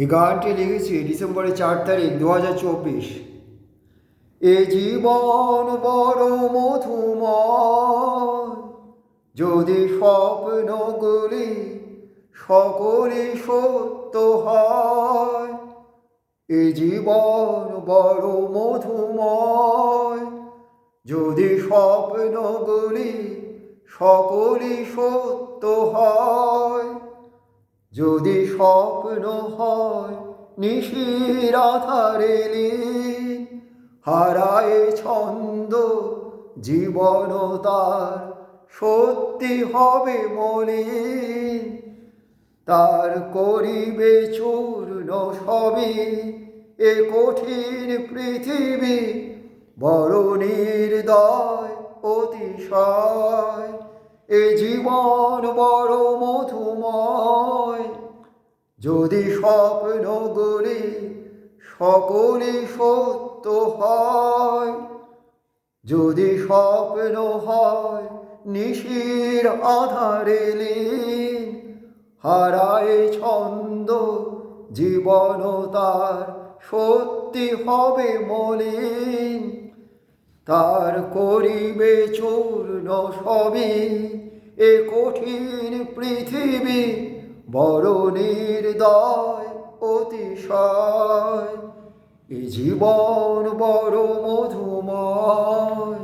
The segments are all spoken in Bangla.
এই গানটি লিখেছি, ডিসেম্বরের চার তারিখ দু হাজার চব্বিশ। এ জীবন বড় মধুময়, যদি স্বপ্নগুলি সকলে সত্য হয়, এ জীবন বড় মধুময়, যদি স্বপ্নগুলি সকলে সত্য হয়। যদি স্বপ্ন হয় নিশিরাধারে হারায় ছন্দ জীবন তার সত্যি হবে মলিন। তার করিবে চূর্ণ সবই এ কঠিন পৃথিবী, বড় নির্দয় অতিশয়। এ জীবন বড় যদি স্বপ্নগুলি সকলে সত্য হয়, যদি স্বপ্ন হয় নিশির আধারে লীন, হারায় ছন্দ জীবন তার সত্যি হবে মলিন। তার করিবে চূর্ণ সবই এ কঠিন পৃথিবী বড় নির্দয় অতিশয়। এ জীবন বড় মধুময়।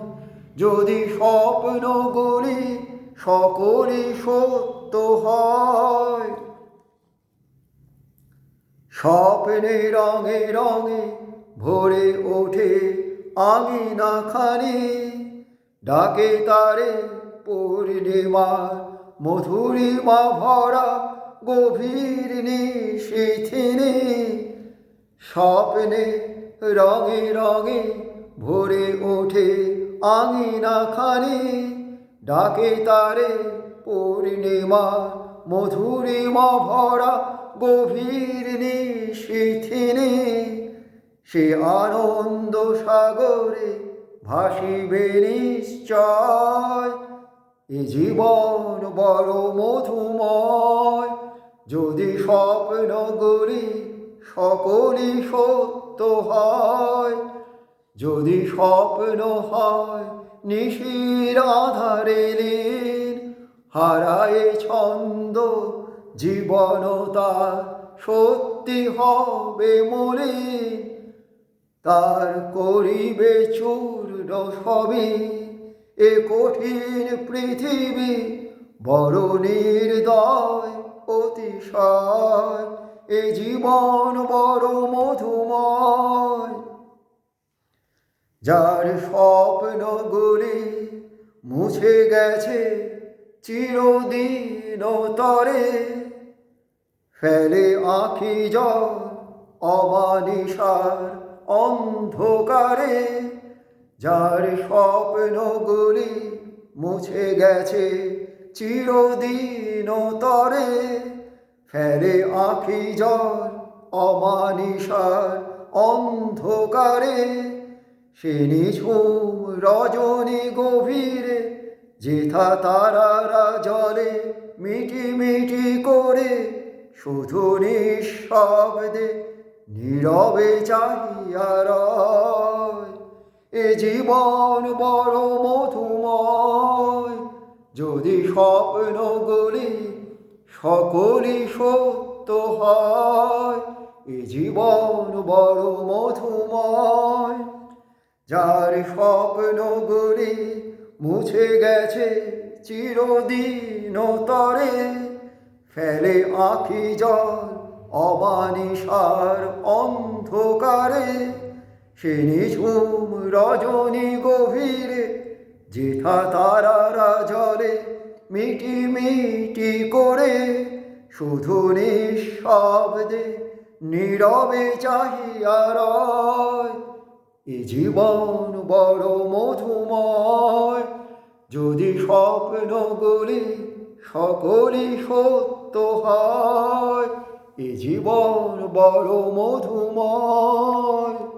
যদি স্বপ্নগুলি সকলে সত্য হয়। স্বপ্নে রঙে রঙে ভরে ওঠে আমি না খানি ডাকে তারে পূর্ণিমার মধুরিমা ভরা গভীর নিশিথিনী, স্বপ্নে রঙে রঙে ভরে ওঠে আঙিনা খানি ডাকে তারে পূর্ণিমা মধুরিমা ভরা গভীর নিশিথিনী, সে আনন্দ সাগরে ভাসিবে নিশ্চয়। এ জীবন বড় মধুময়। যদি স্বপ্নগুলি সকলই সত্য হয়, যদি স্বপ্ন হয় নিশির আধারে লীন, হারায় ছন্দ জীবন তার সত্যি হবে মলিন। তার করিবে চূর্ণ সবই এ কঠিন পৃথিবী বড় নির্দয় অতিশয়। এ জীবন বড় মধুময়। যার স্বপ্নগুলি মুছে গেছে চিরদিন তরে, ফেলে আঁখি জল অমানিসার অন্ধকারে। যার স্বপ্নগুলি মুছে গেছে, চিরদিন তরে ফেলে আঁখি জল অমানিসার অন্ধকারে। সে নিঝুম রজনী গভীরে, যেথা তারারা জলে মিটি মিটি করে, শুধু নিঃশব্দে নীরবে রয়। এ জীবন বড় মধুময়। যদি স্বপ্নগুলি সকলই সত্য হয়, এ জীবন বড় মধুময়। যার স্বপ্নগুলি মুছে গেছে চিরদিন তরে, ফেলে আঁখি জল অবানিসার অন্ধকারে। সে নিঝুম রজনী গভীরে যেথা তারারা জলে মিটি মিটি করে, শুধু নিঃশব্দে নীরবে চাহিয়া রয়, এ জীবন বড় মধুময়। যদি স্বপ্নগুলি সকলই সত্য হয়, এ জীবন বড় মধুময়।